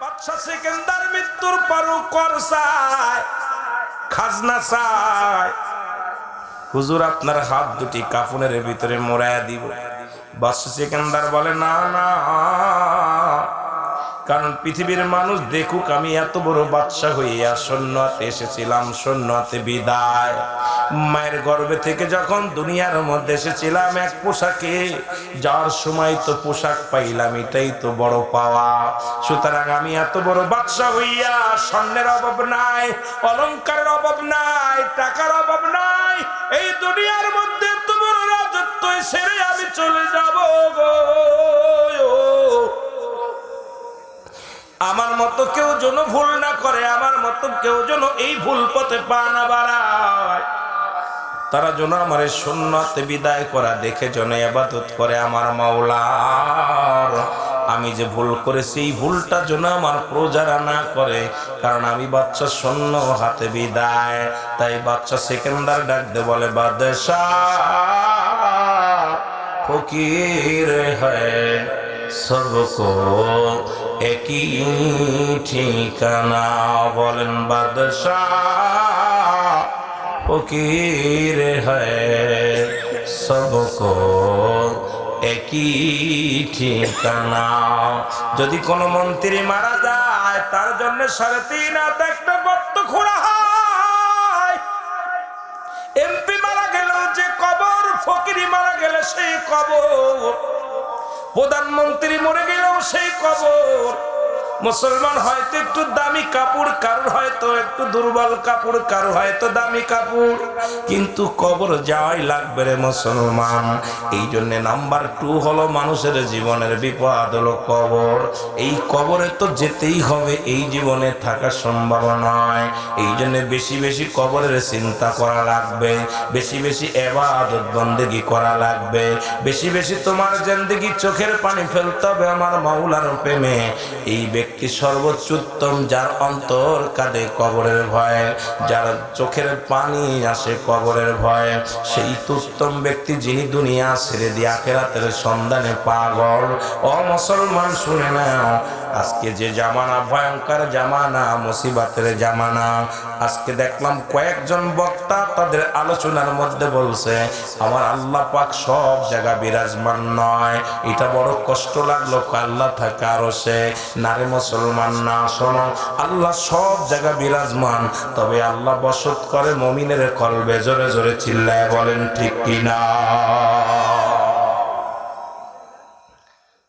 বাদশা সেকেন্দার মৃত্যুর পরও খাজনা হুজুর, আপনার হাত দুটি কাফনের ভিতরে মোড়ায়া দিব। বাদশা সেকেন্দার বলে, না না। কারণ পৃথিবীর মানুষ দেখুক, আমি এত বড় বাদশা হইয়া সন্ন্যতে এসেছিলাম সন্ন্যতে বিদায়। মায়ের গর্ভে থেকে যখন দুনিয়ার মধ্যে এসেছিলাম এক পোশাকে যাওয়ার সময় তো পোশাক পাইলাম, এটাই তো বড় পাওয়া। সুতরাং আমি এত বড় বাদশা হইয়া স্বর্ণের অভাব নাই অলংকারের অভাব নাই, টাকার অভাব নাই, এই দুনিয়ার মধ্যে এত বড় রাজত্ব সেরে আমি চলে যাব আমার মতো কেউ যেন ভুল না করে, আমার মতো কেউ যেন এই ভুল পথে পা না বাড়ায়। তারা যেন আমার সুন্নতে বিদায় করা দেখে যেন আবাদত করে আমার মাওলার আমি যে ভুল করেছি, এই ভুলটা যেন আমার প্রজারা না করে, কারণ আমি বাচ্চা শূন্য হাতে বিদায়। তাই বাচ্চা সেকেন্ডার ডাক দে বলে, বাদশাহ ফকির সবকো একই ঠিকানা। বলেন, বাদশাহ ফকির হ্যায় সবকো একই ঠিকানা। যদি কোনো মন্ত্রী মারা যায়, তার জন্য সাড়ে তিন হাত একটা গর্ত খোঁড়া এমপি মারা গেল, যে কবর ফকিরি মারা গেলে, সেই কবর। প্রধানমন্ত্রী মরে গেলেও সেই কবর। মুসলমান হয়তো একটু দামি কাপড়, কারোর হয়তো একটু দুর্বল কাপড়, কারোর হয়তো দামি কাপড়। কিন্তু কবর যাওয়াই লাগবে রে মুসলমান। এই জন্য নাম্বার টু হলো মানুষের জীবনের বিপদ হলো কবর। এই কবরে তো যেতেই হবে, এই জীবনে থাকা সম্ভব নয়। এই জন্য বেশি বেশি কবরের চিন্তা করা লাগবে, বেশি বেশি এবাদত বন্দেগি করা লাগবে। বেশি বেশি তোমার জেন্দিগি চোখের পানি ফেলতে হবে আমার মাওলার প্রেমে। এই ব্যক্তি সর্বোচ্চ উত্তম যার অন্তর কাঁদে কবরের ভয়ে, যার চোখের পানি আসে কবরের ভয়ে। সেই উত্তম ব্যক্তি যিনি দুনিয়া ছেড়ে দিয়ে আখেরাতের সন্ধানে পাগল। ও মুসলমান শুনে নাও আজকে যে জামানা, ভয়ঙ্কর জামানা, মুসিবাতের জামানা। আজকে দেখলাম কয়েকজন বক্তা তাদের আলোচনার মধ্যে বলছে, আমার আল্লাহ পাক সব জায়গা বিরাজমান নয়। এটা বড় কষ্ট লাগল আল্লাহ থাকে আরও সে। নারে মুসলমান না, শোনো, আল্লাহ সব জায়গা বিরাজমান। তবে আল্লাহ বসত করে মমিনের কলবে জোরে জোরে চিল্লায় বলেন, ঠিক কিনা?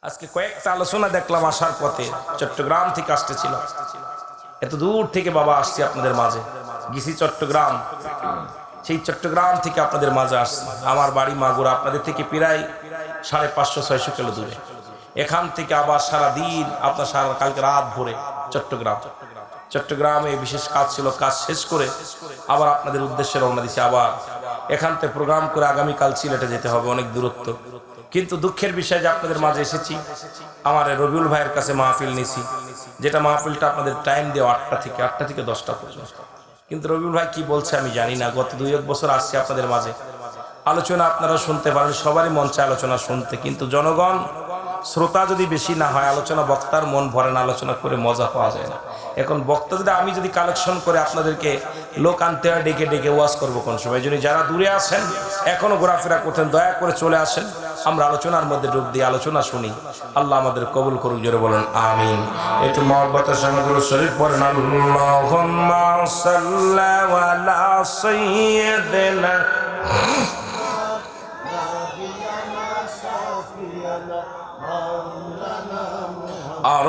আজকে কয়েকটা আলোচনা দেখলাম আসার পথে, চট্টগ্রাম থেকে আসতেছিল। এত দূর থেকে বাবা আসছে আপনাদের মাঝে। গিসি চট্টগ্রাম। সেই চট্টগ্রাম থেকে আপনাদের মাঝে আসছে। আমার বাড়ি মাগুরা, আপনাদের থেকে প্রায় সাড়ে পাঁচশো, ছয়শো কিলো দূরে এখান থেকে আবার সারা দিন আপনার সারা কালকে রাত ভরে চট্টগ্রাম। চট্টগ্রামে বিশেষ কাজ ছিল, কাজ শেষ করে আবার আপনাদের উদ্দেশ্যে রওনা দিছে আবার। এখান থেকে প্রোগ্রাম করে আগামীকাল সিলেটে যেতে হবে, অনেক দূরত্ব। কিন্তু দুঃখের বিষয় যে আপনাদের মাঝে এসেছি। আমার রবিউল ভাইয়ের কাছে মাহফিল নিছি। যেটা মাহফিলটা আপনাদের টাইম দেওয়া আটটা থেকে আটটা থেকে দশটা পর্যন্ত। কিন্তু রবিউল ভাই কি বলছে আমি জানি না। গত দুই, এক বছর আসছে আপনাদের মাঝে। আলোচনা আপনারা শুনতে পারেন, সবারই মঞ্চে আলোচনা শুনতে। কিন্তু জনগণ, শ্রোতা যদি বেশি না হয়, আলোচনা বক্তার মন ভরে না, আলোচনা করে মজা পাওয়া যায় না। এখন বক্তা যদি আমি যদি কালেকশন করে আপনাদেরকে লোক আনতে হয়, ডেকে ডেকে ওয়াজ করব কোন সময়। জন্য যারা দূরে আছেন, এখনও ঘোরাফেরা করতেন, দয়া করে চলে আসেন। আমরা আলোচনার মধ্যে ডুব দিয়ে আলোচনা শুনি। আল্লাহ আমাদের কবুল করুক, জোরে বলেন, আমিন। একটু মহব্বতের সঙ্গে গুরু শরীফ পড়েন। আল্লাহুম্মা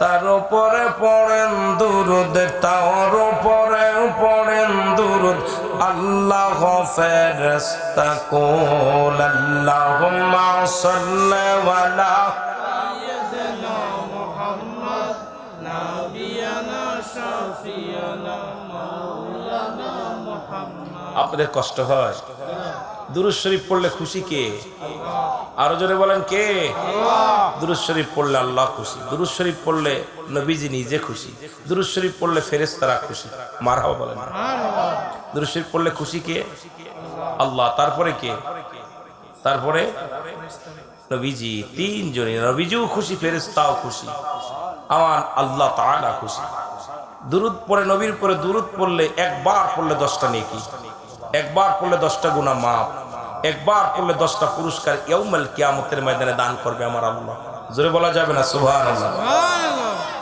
তার উপরে পড়েন দুরুদ তার উপরে পড়েন দুরুদ। আল্লাহ ফেরস্তা কোল আল্লাহুম্মা সাল্লি আপনাদের কষ্ট হয়। দুরুজ শরীফ পড়লে খুশি কে? আরও জোরে বলেন কে? দুরুজ শরীফ পড়লে আল্লাহ খুশি। দুরুজ শরীফ পড়লে নবীজি নিজে খুশি। দুরুজ শরীফ পড়লে ফেরেশতারা খুশি। মারহাবা বলেন। দুরুজ শরীফ পড়লে খুশি কে? আল্লাহ। তারপরে কে? তারপরে নবীজি তিনজনই নবীজিও খুশি, ফেরেশতাও খুশি। আমার আল্লাহ তাআলা খুশি। দুরুদ পড়ে, নবীর পরে দুরুদ পড়লে একবার পড়লে দশটা নেকি। একবার করলে দশটা গুণা মাপ একবার করলে দশটা পুরস্কার ইয়ৌমাল কিয়ামতের ময়দানে দান করবে আমার আল্লাহ। জোরে বলা যাবে না? সুবহান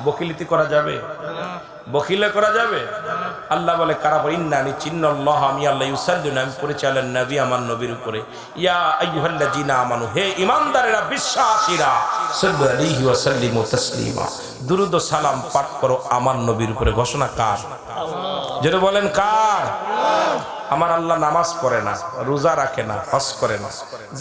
বকিলিতি করা যাবে? বকিলে করা যাবে? আল্লাহ বলে চিন্নাল্লাহ আমি আল্লাহ ইউসাল্লিন আমি নবী, আমার নবীর উপরে। ইয়া আইয়ুহাল্লাযিনা আমানু, হে ঈমানদারেরা, বিশ্বাসীরা দুরুদ সালাম পাঠ করো আমার নবীর উপরে। ঘোষণা কার? যেটা বলেন, কার? আমার আল্লাহ নামাজ পড়ে না, রোজা রাখে না, হজ করে না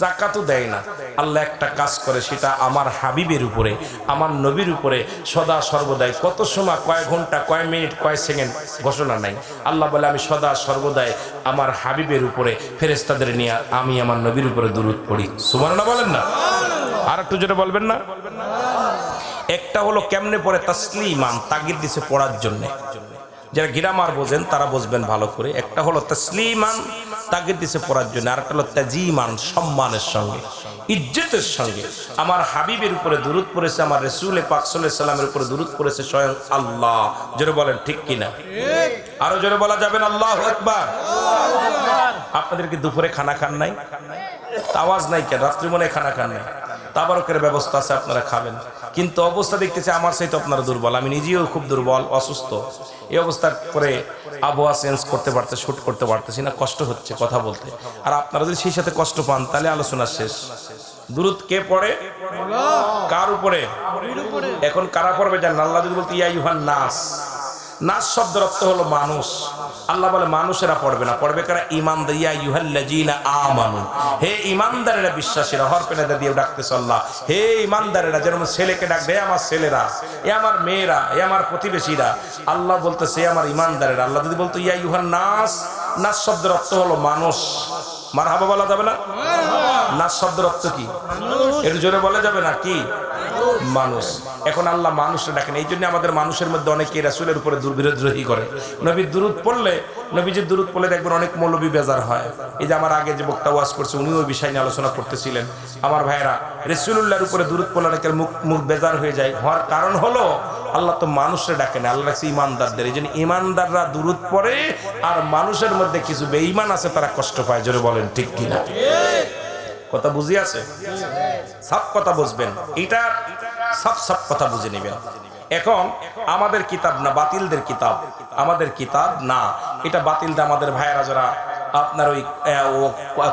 জাকাতও দেয় না। আল্লাহ একটা কাজ করে, সেটা আমার হাবিবের উপরে, আমার নবীর উপরে সদা সর্বদাই। কত সময়, কয় ঘণ্টা কয় মিনিট, কয় সেকেন্ড ঘোষণা নাই। আল্লাহ বলে, আমি সদা সর্বদাই আমার হাবিবের উপরে ফেরেস্তাদের নিয়ে আমি আমার নবীর উপরে দূরত পড়ি। সুবর্ণা বলেন না? আর একটু যেটা বলবেন না? একটা হলো কেমনে পড়ে তাসলিমান, তাগিদ দিছে পড়ার জন্য। যারা গিরামার বোঝেন, তারা বুঝবেন ভালো করে। একটা হলো তসলিমান, তাগিদ দিছে পড়ার জন্য। আর একটা হলো তাজিমান, সম্মানের সঙ্গে। ইজ্জতের সঙ্গে। আমার হাবিবের উপরে দূরত পড়েছে, আমার রসুল পাক সাল্লাল্লাহু সাল্লামের উপরে দূরত পড়েছে স্বয়ং আল্লাহ। জোরে বলেন, ঠিক কিনা আরও জোরে বলা যাবেন আল্লাহ একবার আপনাদের কি দুপুরে খানা খান নাই? আওয়াজ নাই কেন? রাত্রি মনে খানা খান নাই। তাবারকের ব্যবস্থা আছে, আপনারা খাবেন। কিন্তু অবস্থা দেখতেছি আমার সাথে আপনারা দুর্বল। আমি নিজেও খুব দুর্বল, অসুস্থ। এই অবস্থার পরে আবহাওয়া চেঞ্জ করতে পারতে শুট করতে পারতেছি না, কষ্ট হচ্ছে কথা বলতে। আর আপনারা যদি সেই সাথে কষ্ট পান, তাহলে আলোচনা শেষ। দূরত কে পড়ে? কার উপরে? এখন কারা পড়বে জান? আল্লাহ যদি বলতে, ইয়া নাস। নাস শব্দের অর্থ হলো মানুষ। আল্লাহ বলে, মানুষেরা পড়বে না। পড়বে কারা? ইমানদার। ইয়া ইউহাল্লাযিনা আমানু। হে ইমানদারেরা বিশ্বাসীরা, হর পেনাদা দিয়ে ডাকতেছে আল্লাহ। হে ইমানদারেরা, যেরকম ছেলেকে ডাকবে আমার ছেলেরা, এ আমার মেয়েরা, এ আমার প্রতিবেশীরা। আল্লাহ বলতেছে, "এ আমার ইমানদারেরা। আল্লাহ যদি বলতো, ইয়া ইউহান নাস নাস শব্দের অর্থ হলো মানুষ। মার হাবা বলা যাবে না? নাচ শব্দের অর্থ কি? এর জোরে বলা যাবে না কি? মানুষ। এখন আল্লাহ মানুষরা ডাকেন। এই জন্য আমাদের মানুষের মধ্যে অনেকে রাসুলের উপরে দুর্বিরোধী করে। নবীর দুরুদ পড়লে নবীজির দুরুদ পড়লে দেখবেন অনেক মৌলবী বেজার হয়। এই যে আমার আগে যে বক্তা ওয়াজ করছে, উনিও বিষয় নিয়ে আলোচনা করতেছিলেন। আমার ভাইরা রসুল্লাহর উপরে দুরুদ পড়লে অনেকের মুখ মুখ বেজার হয়ে যায়। হওয়ার কারণ হলো, আল্লাহ তো মানুষরা ডাকেন, আল্লাহ রাখছে ইমানদারদের। এই জন্য ইমানদাররা দুরুদ পড়ে, আর মানুষের মধ্যে কিছু বেঈমান আছে, তারা কষ্ট পায়। জোরে বলেন, ঠিক কিনা? কথা বুঝি আছে? সব কথা বুঝবেন। এটা সব সব কথা বুঝে নেবেন। এখন আমাদের কিতাব না, বাতিলদের কিতাব। আমাদের কিতাব না। এটা বাতিলটা আমাদের ভাইয়েরা যারা আপনার ওই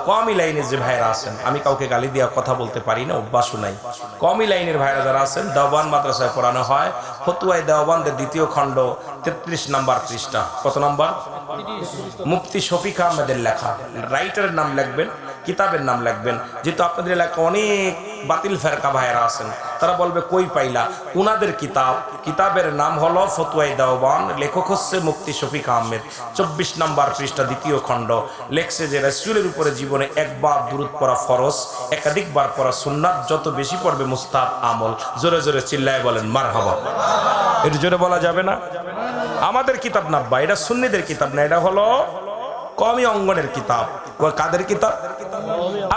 কমই লাইনের যে ভাইয়েরা আছেন, আমি কাউকে গালি দেওয়া কথা বলতে পারি না, অভ্যাসও নাই। কমই লাইনের ভাইয়েরা যারা আছেন, দেওবান মাদ্রাসায় পড়ানো হয়। ফতুয়াই দেওবানদের দ্বিতীয় খণ্ড, তেত্রিশ নাম্বার পৃষ্ঠা। কত নাম্বার? মুফতি শফিক আহমেদের লেখা। রাইটারের নাম লিখবেন কিতাবের নাম লিখবেন যেহেতু আপনাদের এলাকায় অনেক বাতিল ফেরকা ভাইয়েরা আছেন, তারা বলবে, কই পাইলা? উনাদের কিতাব, কিতাবের নাম হলো ফতুয়াই দেওবান, লেখক হচ্ছে মুক্তি শফিক আহমেদ। চব্বিশ নম্বর পৃষ্ঠা, দ্বিতীয় খণ্ড। লেখছে যে, রসুলের উপরে জীবনে একবার দূরত পড়া ফরজ, একাধিকবার পড়া সুন্নাত, যত বেশি পড়বে মুস্তাব আমল। জোরে জোরে চিল্লায় বলেন মার হবা এটা জোরে বলা যাবে না? আমাদের কিতাব না বা এটা সুন্নিদের কিতাব না, এটা হলো কমি অঙ্গনের কিতাব। কাদের কিতাব?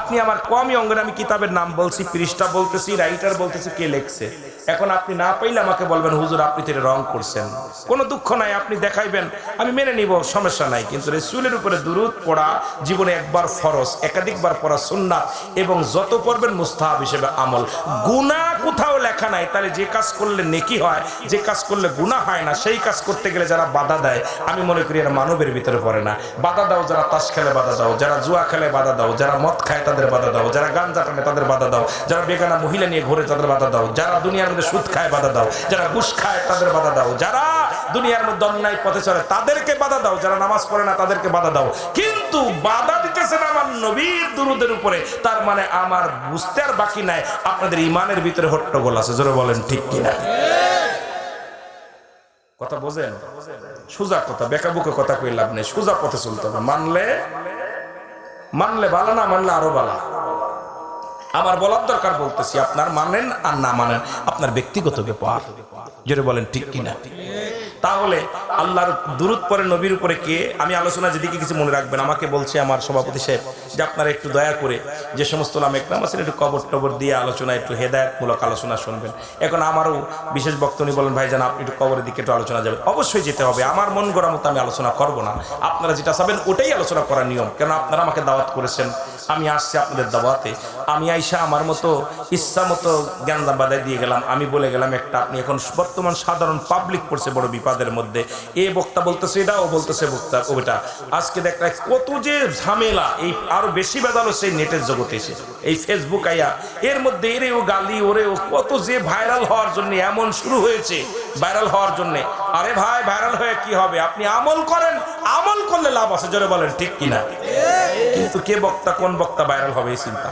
আপনি আমার কমই অঙ্গনে আমি কিতাবের নাম বলছি, পৃষ্ঠা বলতেছি রাইটার বলতেছি, কে লেখছে? এখন আপনি না পাইলে আমাকে বলবেন, হুজুর, আপনি তিনি রং করছেন। কোনো দুঃখ নাই, আপনি দেখাইবেন, আমি মেনে নিব, সমস্যা নাই। কিন্তু রেসুলের উপরে দূরত পড়া জীবনে একবার ফরজ, একাধিকবার পড়া সুন্না এবং যত পড়বেন মুস্তাহাব হিসেবে আমল। গুণা কোথাও লেখা নাই, তাহলে যে কাজ করলে নেকি হয়, যে কাজ করলে গুণা হয় না, সেই কাজ করতে গেলে যারা বাধা দেয়, আমি মনে করি এরা মানবের ভিতরে পড়ে না। বাধা দাও, যারা তাস খেলে বাধা দাও, যারা জুয়া খেলে বাধা দাও, যারা মদ খায় তাদের বাধা দাও, যারা গান টানে তাদের বাধা দাও, যারা বেগানা মহিলা নিয়ে ঘুরে তাদের বাধা দাও, যারা দুনিয়ার মধ্যে সুদ খায় বাধা দাও, যারা ঘুষ খায় তাদের বাধা দাও, যারা দুনিয়ার মধ্যে অন্যায় পথে চলে, তাদেরকে বাধা দাও, যারা নামাজ পড়ে না তাদেরকে বাধা দাও। কিন্তু বাধা দিতেছেন আমার নবীর দুরুদের উপরে, তার মানে আমার বুঝতে আর বাকি নাই, আপনাদের ইমানের ভিতরে হট্টগোল আছে, জোরে বলেন ঠিক কিনা? কথা বোঝেন? সোজা কথা বেকা বুকে কথা কই লাভ নেই, সোজা পথে চলতে হবে। মানলে মানলে ভালো না, মানলে আরও ভালো আমার বলার দরকার বলতেছি, আপনার মানেন আর না মানেন, আপনার ব্যক্তিগত ব্যাপার। যেটা বলেন ঠিক কিনা? তাহলে আল্লাহর দূরত পরে, নবীর উপরে কে? আমি আলোচনা যেদিকে কিছু মনে রাখবেন, আমাকে বলছে আমার সভাপতি সাহেব যে আপনারা একটু দয়া করে যে সমস্ত নাম একরাম আছেন, একটু কবর টবর দিয়ে আলোচনা, একটু হেদায়তমূলক আলোচনা শুনবেন। এখন আমারও বিশেষ বক্তব্য বলেন, ভাই জান, আপনি একটু কবরের দিকে একটু আলোচনা যাবে অবশ্যই যেতে হবে। আমার মন গড়া মতো আমি আলোচনা করব না। আপনারা যেটা চাবেন, ওটাই আলোচনা করার নিয়ম। কেন আপনারা আমাকে দাওয়াত করেছেন। আমি আসছি আপনাদের দাওয়াতে। আমি আইসা আমার মতো ইচ্ছা মতো জ্ঞান বাদায় দিয়ে গেলাম। আমি বলে গেলাম, একটা আপনি এখন বর্তমান সাধারণ পাবলিক পড়ছে বড় বিপাদের মধ্যে। এ বক্তা বলতেছে এটা, ও বলতেছে বক্তা ওটা আজকে দেখ কত যে ঝামেলা, এই আরও বেশি বেদালো সেই নেটের জগতে এসে। এই ফেসবুক আইয়া, এর মধ্যে এরে ও গালি, ওরে ও কত যে ভাইরাল হওয়ার জন্য, এমন শুরু হয়েছে ভাইরাল হওয়ার জন্য। আরে ভাই ভাইরাল হয়ে কি হবে? আপনি আমল করেন, আমল করলে লাভ আছে, জোরে বলেন, ঠিক কিনা? কিন্তু কে বক্তা কোন বক্তা ভাইরাল হবে এই চিন্তা।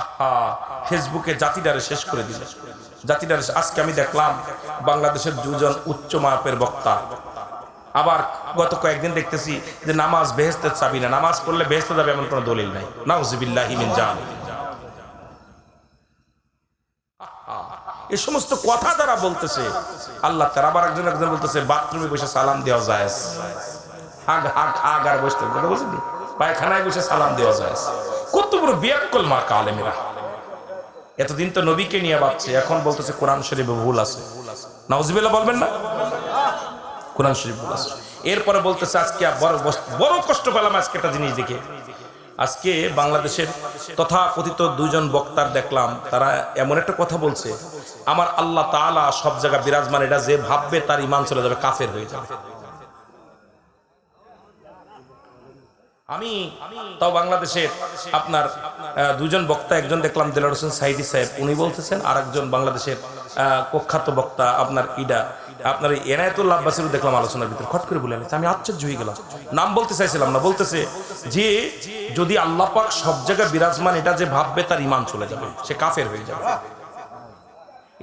আহা, ফেসবুকে জাতিটারে শেষ করে দিল। জাতিটারে আজকে আমি দেখলাম বাংলাদেশের দুজন উচ্চ মাপের বক্তা। আবার গত কয়েকদিন দেখতেছি যে নামাজ বেহেস্তের চাবি না। নামাজ পড়লে বেহেস্তে যাবে এমন কোনো দলিল নাই। নাউজিবিল্লাহ মিন জান। এই সমস্ত কথা তারা বলতেছে, আল্লাহ তারা আবার একজন একজন বলতেছে, বাথরুমে বসে সালাম দেওয়া যায় আগ আগ আগ আর বসতে বলছেন পায়খানায় বসে সালাম দেওয়া যায়। কত বড় বিয়াক্কল মা কালেমেরা এতদিন তো নবীকে নিয়ে ভাবছে, এখন বলতেছে কোরআন শরীফে ভুল আছে। নাউজিবিল্লাহ বলবেন না? কোরআন শরীফ ভুল আছে। এরপরে বলতেছে, আজকে বড় কষ্ট পেলাম আজকে একটা জিনিস দেখে। আজকে বাংলাদেশের তথা কথিত দুইজন বক্তার দেখলাম, তারা এমন একটা কথা বলছে, আমার আল্লাহ তাআলা সব জায়গায় বিরাজমান, এটা যে ভাববে তার ইমান চলে যাবে, কাফের হয়ে যাবে। আমি তাও বাংলাদেশের আপনার দুজন বক্তা, একজন দেখলাম দেলার হোসেন সাইদি সাহেব, উনি বলতেছেন আর একজন বাংলাদেশের কুখ্যাত বক্তা আপনার ইডা। আপনার এনায়তুল্লাহ আব্বাসেরও দেখলাম আলোচনার ভিতরে, খট করে বলে। আমি আশ্চর্য হয়ে গেলাম। নাম বলতে চাইছিলাম না, বলতেছে যে, যদি আল্লাহ পাক সব জায়গায় বিরাজমান, এটা যে ভাববে তার ইমান চলে যাবে, সে কাফের হয়ে যাবে।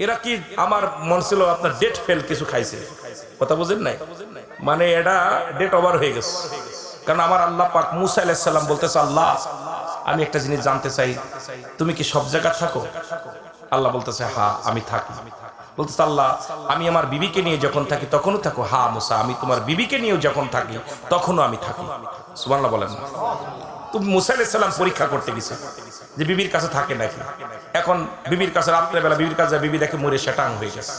এরা কি আমার মন ছিল আপনার ডেট ফেল কিছু খাইছে? কথা বুঝেন নাই? মানে এটা ডেট ওভার হয়ে গেছে। কারণ আমার আল্লাহ পাক মুসা আলাইসাল্লাম বলতেছে, আল্লাহ, আমি একটা জিনিস জানতে চাই। তুমি কি সব জায়গা থাকো? আল্লাহ বলতেছে, হা, আমি থাকি। বলতেছে, আল্লাহ, আমি আমার বিবিকে নিয়ে যখন থাকি, তখনও থাকো। হা, মুসা, আমি তোমার বিবিকে নিয়েও যখন থাকি, তখনও আমি থাকি। সুবহানাল্লাহ বলেন। তুমি মুসা আলাইসাল্লাম পরীক্ষা করতে গেছে যে বিবির কাছে থাকে নাকি? এখন বিবির কাছে, রাত্রেবেলা বিবির কাছে বিবি দেখে মরে সেটাং হয়ে গেছে।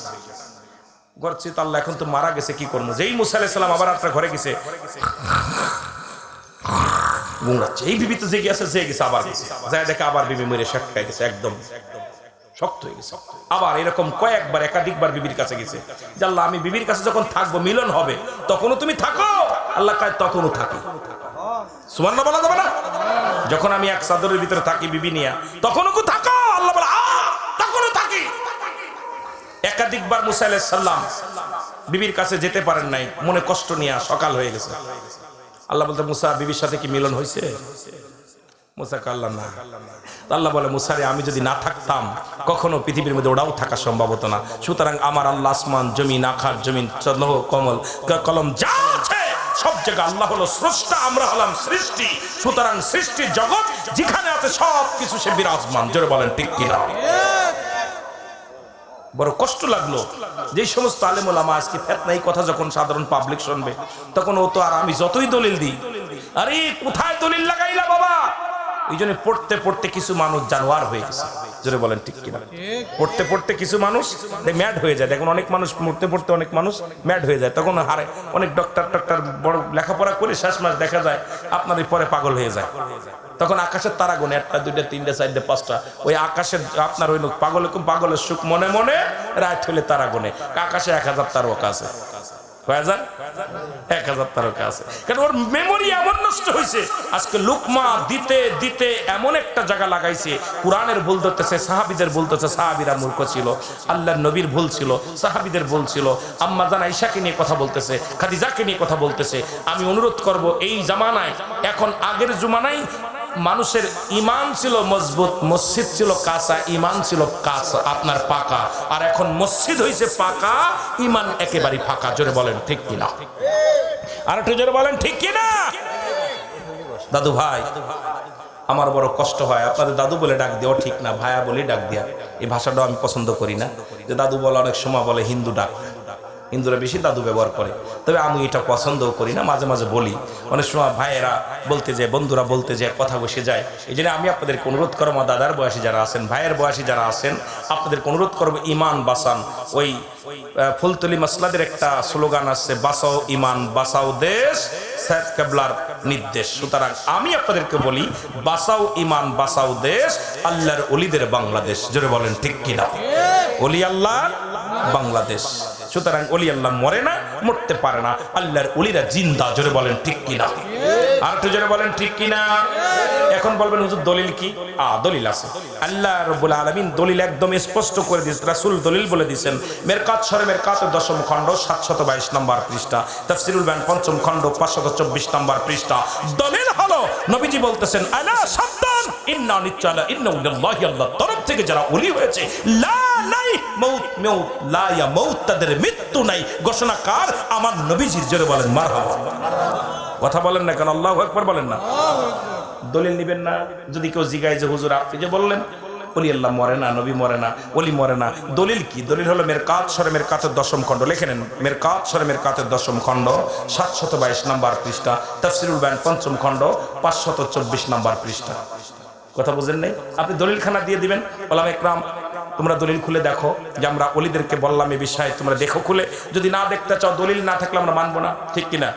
তো আল্লাহ, এখন তো মারা গেছে, কি করব? যেই মুসা আলাইসাল্লাম আবার আপনার ঘরে গেছে। গুঙ্গাচ্ছে এই বিবি তো জেগে আছে জেগে গেছে আবার গেছে। দেখে আবার বিবি মরে সেটকায় গেছে একদম। শক্ত হয়ে গেছে আবার এরকম কয়েকবার একাধিকবার বিবির কাছে গেছে। আল্লাহ আমি বিবির কাছে যখন থাকব মিলন হবে তখনও তুমি থাকো। আল্লাহ কায় তখনও থাকি। সুবর্ণ বলা যাবে না? যখন আমি এক চাদরের ভিতরে থাকি বিবি নিয়া তখনও থাকো। আল্লাহ বলে "আ, তখনও থাকি। একাধিকবার মুসা আলাইহিস সালাম বিবির কাছে যেতে পারেন নাই। মনে কষ্ট নিয়ে সকাল হয়ে গেছে। আল্লাহ বলতে, মুসা, বিবির সাথে কি মিলন হয়েছে? মুসা আল্লাহ না। আল্লাহ বলে মুসারে আমি যদি না থাকতাম, কখনো পৃথিবীর মধ্যে ওরাও থাকা সম্ভব হতো না। সুতরাং আমার আল্লাহ আসমান, জমিন, আখার, জমিন, চন্দ্র, কমল কলম যা আছে, সব জায়গা আল্লাহ হলো স্রষ্টা, আমরা হলাম সৃষ্টি। সুতরাং সৃষ্টির জগৎ যেখানে আছে সব কিছু সে বিরাজমান। জোরে বলেন, ঠিক কিনা? বড় কষ্ট লাগল। যে সমস্ত আলেমুল আমা আজকে ফেতনা, এই কথা যখন সাধারণ পাবলিক শুনবে, তখন ও তো আর আমি যতই দলিল দিই, আরে কোথায় দলিল লাগাইলা বাবা? এই জন্য পড়তে পড়তে কিছু মানুষ জানোয়ার হয়ে গেছে। জোরে বলেন ঠিক কিনা? পড়তে পড়তে কিছু মানুষ ম্যাড হয়ে যায়। দেখুন, অনেক মানুষ পড়তে পড়তে অনেক মানুষ ম্যাড হয়ে যায়। তখন হারে অনেক ডক্টর টক্টর বড় লেখাপড়া করে শেষ মাস দেখা যায় আপনার পরে পাগল হয়ে যায়। তখন আকাশের তারা গুনে একটা, দুইটা, তিনটা, চারটা, পাঁচটা। ওই আকাশের আপনার ওই পাগল পাগলের সুখ মনে মনে রাত হইলে তারা গুনে আকাশে এক হাজার তারকা আছে। আছে। সাহাবিদের নবীর ভুল ছিল, সাহাবিদের ভুল ছিল। আম্মা জান নিয়ে কথা বলতেছে নিয়ে কথা বলতেছে। আমি অনুরোধ করব, এই জামানায়, এখন আগের জমানায় মানুষের ইমান ছিল মজবুত, মসজিদ ছিল কাঁচা, ইমান ছিল কাঁচা, আপনার পাকা। আর এখন মসজিদ হয়েছে পাকা, ইমান একেবারে ফাঁকা। জোরে বলেন, ঠিক কিনা? আর একটু জোরে বলেন, ঠিক কিনা? দাদু ভাই, আমার বড় কষ্ট হয়। আপনাদের দাদু বলে ডাক দেওয়া ঠিক না ভাইয়া বলে ডাক দেওয়া এই ভাষাটাও আমি পছন্দ করি না। যে দাদু বলে, অনেক সময় বলে, হিন্দু ডাক। হিন্দুরা বেশি দাদু ব্যবহার করে। তবে আমি এটা পছন্দও করি না, মাঝে মাঝে বলি। অনেক সময় ভাইয়েরা বলতে যায়, বন্ধুরা বলতে যায়, কথা বসে যায়। এই জন্য আমি আপনাদেরকে অনুরোধ করব দাদার বয়সী যারা আছেন, ভাইয়ের বয়সী যারা আছেন, আপনাদেরকে অনুরোধ করব ইমান বাসান ওই ফুলতলি মাসলাদের একটা স্লোগান আছে বাসাও ইমান বাসাও দেশ সাহেব কেবলার নির্দেশ। সুতরাং আমি আপনাদেরকে বলি বাসাও ইমান বাসাও দেশ, আল্লাহর অলিদের বাংলাদেশ। জোরে বলেন, ঠিক কিনা? অলি আল্লাহ বাংলাদেশ। সুতরাং অলি আল্লাহ মরে না, মরতে পারে না। আল্লাহর অলিরা জিন্দা, জোরে বলেন ঠিক কিনা? আর একটু জোরে বলেন ঠিক কিনা? এখন বলবেন, হুজুর, দলিল কি? আ, দলিল আছে। আল্লাহ রব্বুল আলামিন দলিল একদম স্পষ্ট করে দিয়েছেন রাসূল দলিল বলে দিয়েছেন। মেরকাত সরে মেরকাতের দশম খণ্ড সাতশত বাইশ নম্বর পৃষ্ঠা। তাফসিরুল বায়ান পঞ্চম খণ্ড, পাঁচশত চব্বিশ নম্বর পৃষ্ঠা। দলিল হলো, নবীজি বলতেছেন, আলা ইন্না নিচ্চালা ইন্না উল্লাহি আল্লাহ তরফ থেকে যারা ওলি হয়েছে লা নাই মৌত লা ইয়া মৌত তাদের মৃত্যু নাই। ঘোষণা কার? আমার নবীজির জোরে বলেন মারহাবা। কথা বলেন না কেন? আল্লাহু আকবার বলেন না। দলিল নেবেন না? যদি কেউ জিগায় যে হুজুর আপনি যে বললেন অলি আল্লাহ মরে না, নবী মরে না অলি মরে না। দলিল কি? দলিল হলো মের কাত সরে মের কাতের দশম খণ্ড। লেখে নেন মের কাত সরে মের কাতের দশম খণ্ড সাতশত বাইশ নাম্বার পৃষ্ঠা, তফসিরুল ব্যান পঞ্চম খণ্ড পাঁচশত চব্বিশ নাম্বার পৃষ্ঠা। কথা বুঝেন নাই? আপনি দলিলখানা দিয়ে দিবেন? ওলাম একরাম তোমরা দলিল খুলে দেখো, যে আমরা অলিদেরকে বললাম এই বিষয়ে, তোমরা দেখো খুলে। যদি না দেখতে চাও, দলিল না থাকলে আমরা মানবো না। ঠিক কিনা?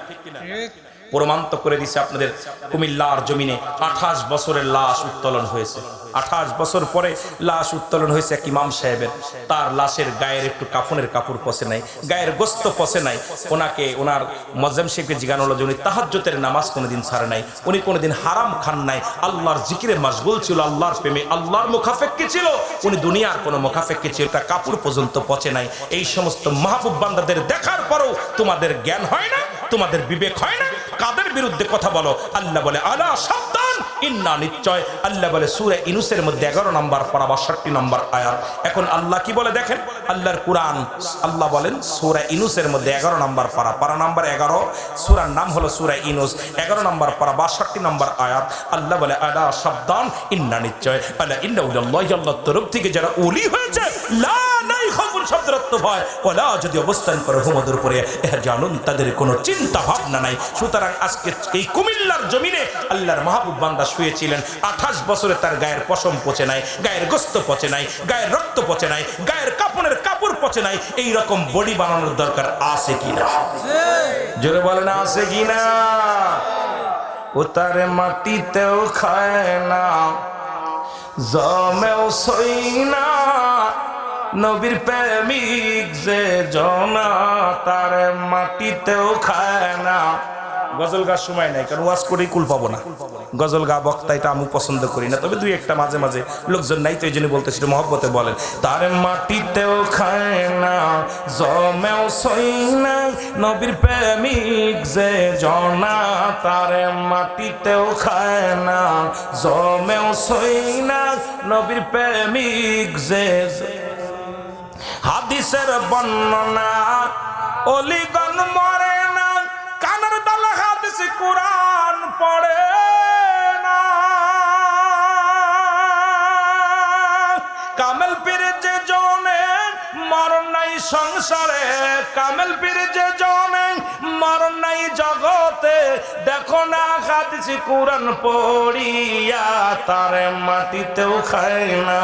প্রমান্ত করে দিছে আপনাদের কুমিল্লার জমিনে আঠাশ বছরের লাশ উত্তোলন হয়েছে। আঠাশ বছর পরে লাশ উত্তোলন হয়েছে এক ইমাম সাহেবের। তার লাশের গায়ের একটু কাফনের কাপড় পচে নাই, গায়ের গোস্ত পচে নাই। ওনাকে, ওনার মজ্জাম শেখকে জিজ্ঞানো হলো যে উনি তাহাজ্জতের নামাজ কোনোদিন ছাড়ে নাই। উনি কোনোদিন হারাম খান নাই। আল্লাহর জিকিরে মাসগুল ছিল, আল্লাহর প্রেমে আল্লাহর মুখাফেক্কি ছিল। উনি দুনিয়ার কোনো মুখাফেক্কি ছিল, তার কাপড় পর্যন্ত পচে নাই। এই সমস্ত মাহবুব বান্দাদের দেখার পরও তোমাদের জ্ঞান হয় না, তোমাদের বিবেক হয় না। কাদের বিরুদ্ধে কথা বলো? আল্লাহ বলে, আলা সাবধান ইন্না নিশ্চয়। আল্লাহ বলে, সুরে ইনুসের মধ্যে এগারো নম্বর পড়া বাষট্টি নম্বর আয়াত। এখন আল্লাহ কি বলে দেখেন? আল্লাহর কোরআন, আল্লাহ বলেন, সুরা ইনুসের মধ্যে এগারো নম্বর পারা। পারা নম্বর এগারো, সুরার নাম হলো সুরা ইনুস। এগারো নম্বর পারা বাষট্টি নম্বর আয়াত। আল্লাহ বলে, আলা সাবধান, ইন্না নিশ্চয়। আল্লাহ ইন্না উল্লাহ তরফ থেকে যারা উলি হয়েছে, লা নাই ভয়। ওলা যদি অবস্থান করে হুমদের উপরে এহা জানুন তাদের কোনো চিন্তা ভাবনা নাই। সুতরাং আজকে এই কুমিল্লার জমিনে আল্লাহর মাহবুব বান্দা শুয়েছিলেন। আঠাশ বছরে তার গায়ের পশম পচে নাই, গায়ের গোস্ত পচে নাই, গায়ের রক্ত পচে নাই, গায়ের কাপড়ের কাপড় পচে নাই। এই রকম বডি বানানোর দরকার আছে কিনা জোরে না আছে কিনা ও তার মাটিতেও খায় না, জমেও সই না। নবীর প্রেমিক যে জনা, তার মাটিতেও খায় না। গজল গার সময় নাই, কারণ ওয়াজ করেই কুল পাবো না। গজল গা বক্তা, এটা আমি পছন্দ করি না। তবে দুই একটা মাঝে মাঝে লোকজন নাই তো এই জন্য বলতে সেটা মহব্বতে বলেন। তার মাটিতেও খায় না, জমেও সই না নবীর প্রেমিক যে জনা, তার মাটিতেও খায় না, জমেও সই না নবীর প্রেমিক যে হাদিসের বর্ণনা অলিগণ মরে না কানের দলে হাদিস কোরআন পড়ে না। কামেল পীর মরণ নাই সংসারে। কামেল পীর যে জনে মরণ নাই জগতে, দেখো না হাদিস কোরআন পড়িয়া তারে মাটিতেও খায় না,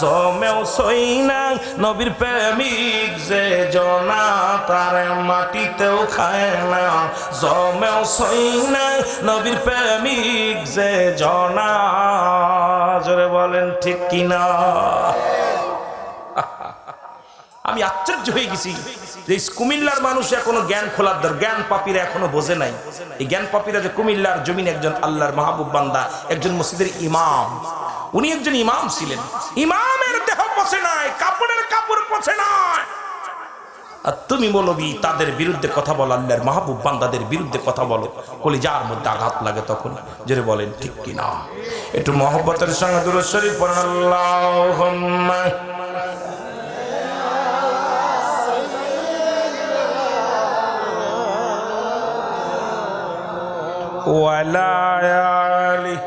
জমেও সই না। নবীর প্রেমিক যে জনা তারে মাটিতেও খায় না, জমেও সই না। নবীর প্রেমিক যে জনা, জোরে বলেন ঠিক কিনা? আমি আশ্চর্য হয়ে গেছি যে কুমিল্লার মানুষ এখনও জ্ঞান খোলার দর জ্ঞান পাপিরা এখনও বোঝে নাই। এই জ্ঞান পাপিরা যে কুমিল্লার জমিন একজন আল্লাহর মাহবুব বান্দা, একজন মসজিদের ইমাম, উনি একজন ইমাম ছিলেন। ইমামের দেহ পচে নাই, কাপড়ের কাপড় পচে নাই। আর তুমি মৌলবি, তাদের বিরুদ্ধে কথা বলো, আল্লাহর মাহবুব বান্দাদের বিরুদ্ধে কথা বলো। কলি যার মধ্যে আঘাত লাগে তখন। জোরে বলেন, ঠিক কি না একটু মহব্বতের সঙ্গে দূর শরীফ পড়েন। وعلى آله